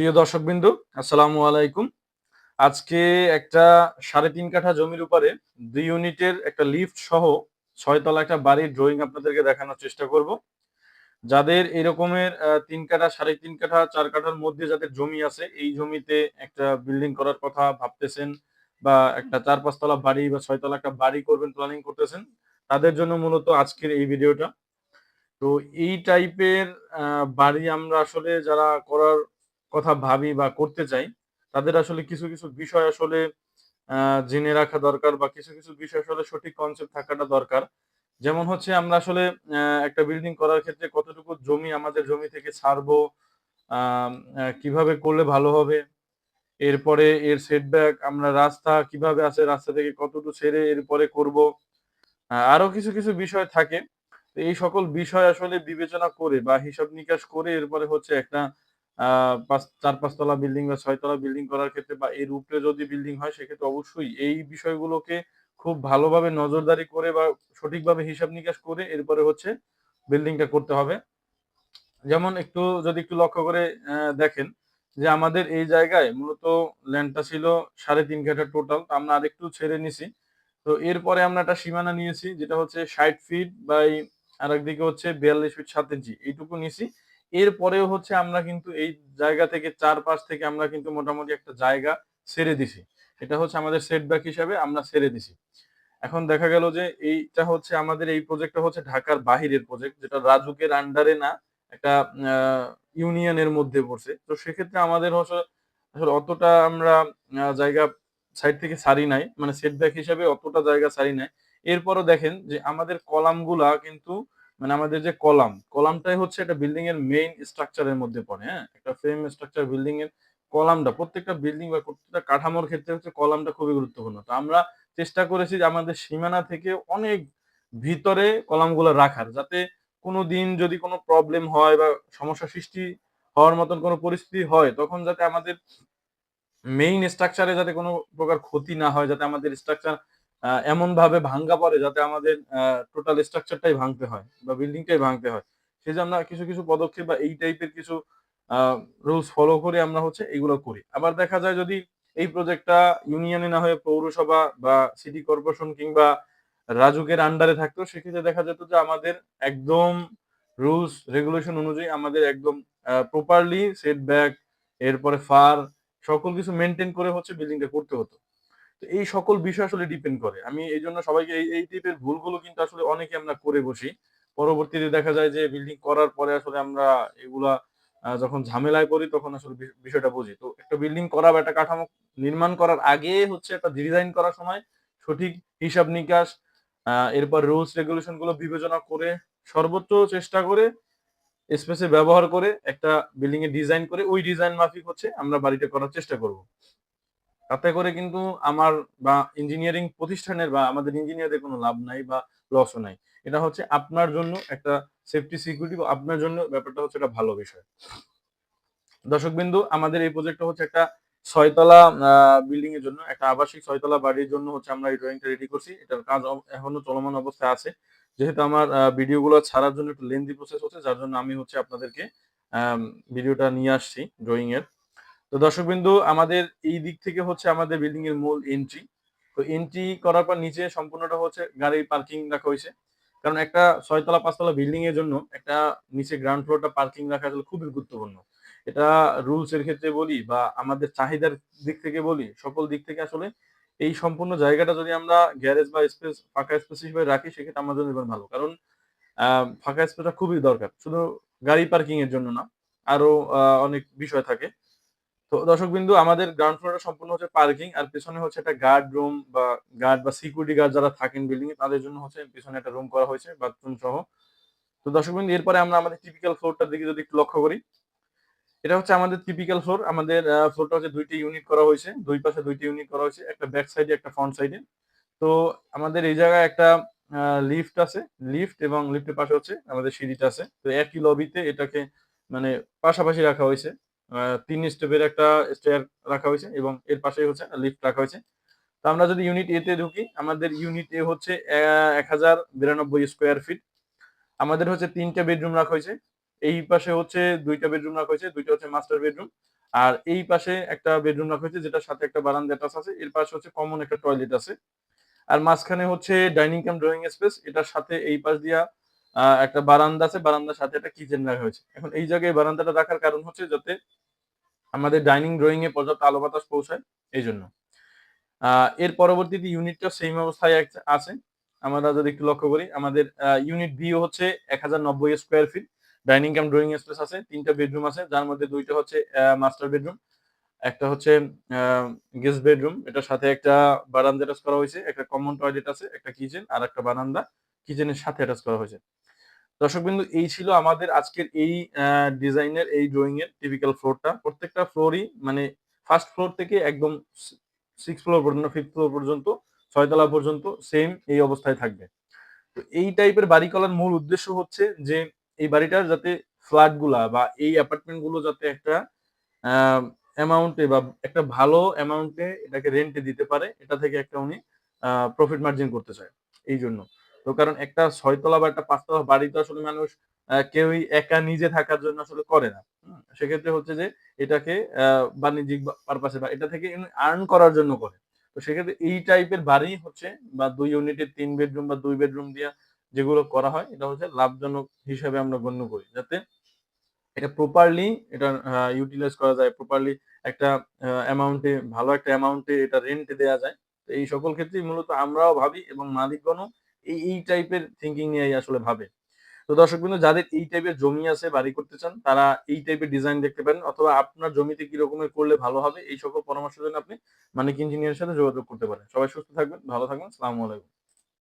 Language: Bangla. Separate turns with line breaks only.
প্রিয় দর্শকবিন্দু, আসসালামু আলাইকুম। আজকে একটা সাড়ে তিন কাঠা জমির উপরে দুই ইউনিটের একটা লিফট সহ ছয়তলা একটা বাড়ির ড্রয়িং আপনাদেরকে দেখানোর চেষ্টা করব। যাদের এরকমের তিন কাঠা, সাড়ে তিন কাঠা, চার কাঠার মধ্যে যাদের জমি আছে, এই জমিতে একটা বিল্ডিং করার কথা ভাবতেছেন বা একটা চার পাঁচতলা বাড়ি বা ছয়তলা একটা বাড়ি করবেন প্ল্যানিং করতেছেন, তাদের জন্য মূলত আজকের এই ভিডিওটা তো এই টাইপের বাড়ি আমরা আসলে যারা করার কথা ভাবি বা করতে চাই, তাদের আসলে কিছু কিছু বিষয় আসলে জেনে রাখা দরকার বা কিছু কিছু বিষয় আসলে সঠিক কনসেপ্ট থাকাটা দরকার। যেমন হচ্ছে আমরা আসলে একটা বিল্ডিং করার ক্ষেত্রে কতটুকু জমি আমাদের জমি থেকে ছাড়বো কীভাবে করলে ভালো হবে, এরপরে এর সেটব্যাক আমরা রাস্তা কীভাবে আছে, রাস্তা থেকে কতটুকু ছেড়ে এরপরে করব আরও কিছু কিছু বিষয় থাকে। এই সকল বিষয় আসলে বিবেচনা করে বা হিসাব নিকাশ করে এরপরে হচ্ছে একটা পাঁচ, চার পাঁচতলা বিল্ডিং বা ছয়তলা বিল্ডিং করার ক্ষেত্রে বা এর উপরে যদি বিল্ডিং হয়, সেক্ষেত্রে অবশ্যই এই বিষয়গুলোকে খুব ভালোভাবে নজরদারি করে বা সঠিকভাবে হিসাব নিকাশ করে এরপরে হচ্ছে বিল্ডিংটা করতে হবে। যেমন একটু, যদি একটু লক্ষ্য করে দেখেন যে আমাদের এই জায়গায় মূলত ল্যান্ডটা ছিল সাড়ে তিন কাঠা টোটাল আমরা আরেকটু ছেড়ে নিছি। তো এরপরে আমরা একটা সীমানা নিয়েছি, যেটা হচ্ছে ষাট ফিট বাই আর একদিকে হচ্ছে বিয়াল্লিশ ফিট সাত ইঞ্চি এইটুকু নিছি। এরপরেও হচ্ছে আমরা কিন্তু এই জায়গা থেকে চার পাশ থেকে আমরা কিন্তু মোটামুটি একটা জায়গা ছেড়ে দিছি। এটা হচ্ছে আমাদের সেটব্যাক হিসাবে আমরা ছেড়ে দিছি। এখন দেখা গেল যে এইটা হচ্ছে আমাদের এই প্রজেক্টটা হচ্ছে ঢাকার বাহিরের প্রজেক্ট যেটা রাজুকের আন্ডারে না একটা ইউনিয়নের মধ্যে পড়ছে। তো সেক্ষেত্রে আমাদের হচ্ছে আসলে অতটা আমরা জায়গা সাইড থেকে সারি নাই মানে সেটব্যাক হিসাবে অতটা জায়গা সারি নাই। এরপরও দেখেন যে আমাদের কলামগুলা কিন্তু মানে আমাদের যে কলাম, কলামটাই হচ্ছে একটা বিল্ডিং এর মেইন স্ট্রাকচারের মধ্যে পড়ে হ্যাঁ? একটা ফ্রেম স্ট্রাকচার বিল্ডিং এর কলামটা, প্রত্যেকটা বিল্ডিং বা প্রত্যেকটা কাঠামোর ক্ষেত্রে হচ্ছে কলামটা খুবই গুরুত্বপূর্ণ। তো আমরা চেষ্টা করেছি যে আমাদের সীমানা থেকে অনেক ভিতরে কলামগুলো রাখার, যাতে কোনো দিন যদি কোনো প্রবলেম হয় বা সমস্যা সৃষ্টি হওয়ার মতন কোনো পরিস্থিতি হয়, তখন যাতে আমাদের মেইন স্ট্রাকচারে যাতে কোনো প্রকার ক্ষতি না হয়, যাতে আমাদের স্ট্রাকচার এমন ভাবে ভাঙ্গা পড়ে যাতে আমাদের টোটাল স্ট্রাকচারটাই ভাঙতে হয় বা বিল্ডিংটাই ভাঙতে হয়। সেই জন্য কিছু কিছু পদক্ষেপ বা এই টাইপের কিছু রুলস ফলো করে আমরা হচ্ছে এগুলো করি। আবার দেখা যায় যদি এই প্রজেক্টটা ইউনিয়নে না হয়ে পৌরসভা বা সিটি কর্পোরেশন কিংবা রাজুকের আন্ডারে থাকতো, সেক্ষেত্রে দেখা যেত যে আমাদের একদম রুলস রেগুলেশন অনুযায়ী আমাদের একদম প্রপারলি সেট ব্যাক এরপরে ফার সকল কিছু মেনটেন করে হচ্ছে বিল্ডিংটা করতে হতো। তো এই সকল বিষয় আসলে ডিপেন্ড করে। আমি এই জন্য সবাইকে এই এই টাইপের ভুলগুলো কিন্তু আসলে অনেকে আমরা করে বসি। পরবর্তীতে দেখা যায় যে বিল্ডিং করার পরে আসলে আমরা এগুলা যখন ঝামেলায় পড়ি তখন আসলে বিষয়টা বুঝি। তো একটা বিল্ডিং করা বা একটা কাঠামো নির্মাণ করার আগে হচ্ছে একটা ডিজাইন করার সময় সঠিক হিসাব নিকাশ এরপর রুলস রেগুলেশনগুলো বিবেচনা করে সর্বোচ্চ চেষ্টা করে স্পেসে ব্যবহার করে একটা বিল্ডিং এর ডিজাইন করে ওই ডিজাইন মাফিক হচ্ছে আমরা বাড়িটা করার চেষ্টা করব। তাতে করে কিন্তু আমার বা ইঞ্জিনিয়ারিং প্রতিষ্ঠানের বা আমাদের ইঞ্জিনিয়ারদের কোনো লাভ নাই বা লসও নাই। এটা হচ্ছে আপনার জন্য একটা সেফটি সিকিউরিটি বা আপনার জন্য ব্যাপারটা হচ্ছে একটা ভালো বিষয়। দর্শক বিন্দু, আমাদের এই প্রজেক্টটা হচ্ছে একটা ছয়তলা বিল্ডিং এর জন্য, একটা আবাসিক ছয়তলা বাড়ির জন্য হচ্ছে আমরা এই ড্রয়িংটা রেডি করছি। এটার কাজ এখনও চলমান অবস্থায় আছে। যেহেতু আমার ভিডিওগুলো ছাড়ার জন্য একটু লেন্দি প্রসেস হচ্ছে, যার জন্য আমি হচ্ছে আপনাদেরকে ভিডিওটা নিয়ে আসছি ড্রয়িং এর। তো দর্শকবিন্দু, আমাদের এই দিক থেকে হচ্ছে আমাদের বিল্ডিং এর মূল এন্ট্রি তো এন্ট্রি করার পর নিচে সম্পূর্ণটা হচ্ছে গাড়ি পার্কিং রাখা হয়েছে। কারণ একটা ছয়তলা, পাঁচতলা বিল্ডিং এর জন্য একটা নিচে গ্রাউন্ড ফ্লোরটা পার্কিং রাখা আসলে খুবই গুরুত্বপূর্ণ। এটা রুলস এর ক্ষেত্রে বলি বা আমাদের চাহিদার দিক থেকে বলি, সকল দিক থেকে আসলে এই সম্পূর্ণ জায়গাটা যদি আমরা গ্যারেজ বা স্পেস ফাঁকা স্পেস হিসেবে রাখি, সেক্ষেত্রে আমার জন্য ভালো। কারণ ফাঁকা স্পেসটা খুবই দরকার। শুধু গাড়ি পার্কিং এর জন্য না, আরও অনেক বিষয় থাকে। তো দর্শকবিন্দু, আমাদের গ্রাউন্ড ফ্লোরটা সম্পূর্ণ হচ্ছে পার্কিং আর পেছনে হচ্ছে একটা গার্ড রুম বা গার্ড বা সিকিউরিটি গার্ড যারা থাকেন বিল্ডিং এ তাদের জন্য হচ্ছে পেছনে একটা রুম করা হয়েছে বাথরুম সহ। তো দর্শকবিন্দু, এরপরে আমরা আমাদের টিপিক্যাল ফ্লোরটার দিকে যদি একটু লক্ষ্য করি, এটা হচ্ছে আমাদের টিপিক্যাল ফ্লোর আমাদের ফ্লোরটা হচ্ছে দুইটি ইউনিট করা হয়েছে, দুই পাশে দুইটি ইউনিট করা হয়েছে, একটা ব্যাক সাইডে একটা ফ্রন্ট সাইডে তো আমাদের এই জায়গায় একটা লিফট আছে লিফট এবং লিফটের পাশে হচ্ছে আমাদের সিঁড়িটা আছে। তো একই লবিতে এটাকে মানে পাশাপাশি রাখা হয়েছে। তিন স্টেপের একটা স্টেয়ার রাখা হয়েছে এবং এর পাশেই হচ্ছে লিফট রাখা হয়েছে। তো আমরা যদি ইউনিট এ তে ঢুকি, আমাদের ইউনিট এ হচ্ছে এক হাজার বিরানব্বই স্কোয়ার ফিট আমাদের হচ্ছে তিনটা বেডরুম রাখা হয়েছে। এই পাশে হচ্ছে দুইটা বেডরুম রাখা হয়েছে, দুইটা হচ্ছে মাস্টার বেডরুম আর এই পাশে একটা বেডরুম রাখা হয়েছে, যেটার সাথে একটা বারান্দা অ্যাটাচ আছে। এর পাশে হচ্ছে কমন একটা টয়লেট আছে। আর মাঝখানে হচ্ছে ডাইনিং কাম ড্রয়িং স্পেস এটার সাথে এই পাশ দিয়া একটা বারান্দা আছে, বারান্দার সাথে একটা কিচেন রাখা হয়েছে। এখন এই জায়গায় বারান্দাটা রাখার কারণ হচ্ছে যাতে আমাদের ডাইনিং ড্রয়িং এ পর্যাপ্ত আলো বাতাস পৌঁছায়, এই জন্য। এর পরবর্তীতে ইউনিটটা সেম অবস্থায় আছে। আমরা যদি একটু লক্ষ্য করি, আমাদের ইউনিট বি হচ্ছে এক হাজার নব্বই square feet dining cum drawing space আছে, তিনটা বেডরুম আছে, যার মধ্যে দুইটা হচ্ছে মাস্টার বেডরুম একটা হচ্ছে গেস্ট বেডরুম এটার সাথে একটা বারান্দা করা হয়েছে, একটা কমন টয়লেট আছে, একটা কিচেন আর একটা বারান্দা। কিচেনের সাথে অ্যাটাচ করা হয়েছে। দর্শক বিন্দু এই ছিল আমাদের আজকের এই ডিজাইনের, এই ড্রয়িং এর টিপিক্যাল ফ্লোরটা প্রত্যেকটা ফ্লোরই মানে ফার্স্ট ফ্লোর থেকে একদম সিক্স ফ্লোর পর্যন্ত ফিফথ ফ্লোর পর্যন্ত, ছয়তলা পর্যন্ত সেম এই অবস্থায় থাকবে। তো এই টাইপের বাড়ি করার মূল উদ্দেশ্য হচ্ছে যে এই বাড়িটার যাতে ফ্ল্যাটগুলা বা এই অ্যাপার্টমেন্টগুলো যাতে একটা অ্যামাউন্টে বা একটা ভালো অ্যামাউন্টে এটাকে রেন্টে দিতে পারে, এটা থেকে একটা উনি প্রফিট মার্জিন করতে চায়। এই জন্য। তো কারণ একটা ছয়তলা বা একটা পাঁচতলা বাড়ি তো আসলে মানুষ কেউই একা নিজে থাকার জন্য আসলে করে না। সেক্ষেত্রে হচ্ছে যে এটাকে বাণিজ্যিক পারপাসে বা এটা থেকে আর্ন করার জন্য করে। তো সেক্ষেত্রে এই টাইপের বাড়ি হচ্ছে বা দুই ইউনিটের তিন বেডরুম বা দুই বেডরুম দিয়া যেগুলো করা হয়, এটা হচ্ছে লাভজনক হিসাবে আমরা গণ্য করি। যাতে এটা প্রপারলি এটা ইউটিলাইজ করা যায় প্রপারলি একটা অ্যামাউন্টে ভালো একটা অ্যামাউন্টে এটা রেন্টে দেওয়া যায়। তো এই সকল ক্ষেত্রেই মূলত আমরাও ভাবি এবং মালিকগণও এই এই টাইপের থিঙ্কিং নিয়ে আসলে ভাবে। তো দর্শক বিন্দু, যাদের এই টাইপের জমি আছে, বাড়ি করতে চান, তারা এই টাইপের ডিজাইন দেখতে পারেন, অথবা আপনার জমিতে কি রকমের করলে ভালো হবে, এই সকল পরামর্শের জন্য আপনি মানিক ইঞ্জিনিয়ারের সাথে যোগাযোগ করতে পারেন। সবাই সুস্থ থাকবেন, ভালো থাকবেন আলাইকুম।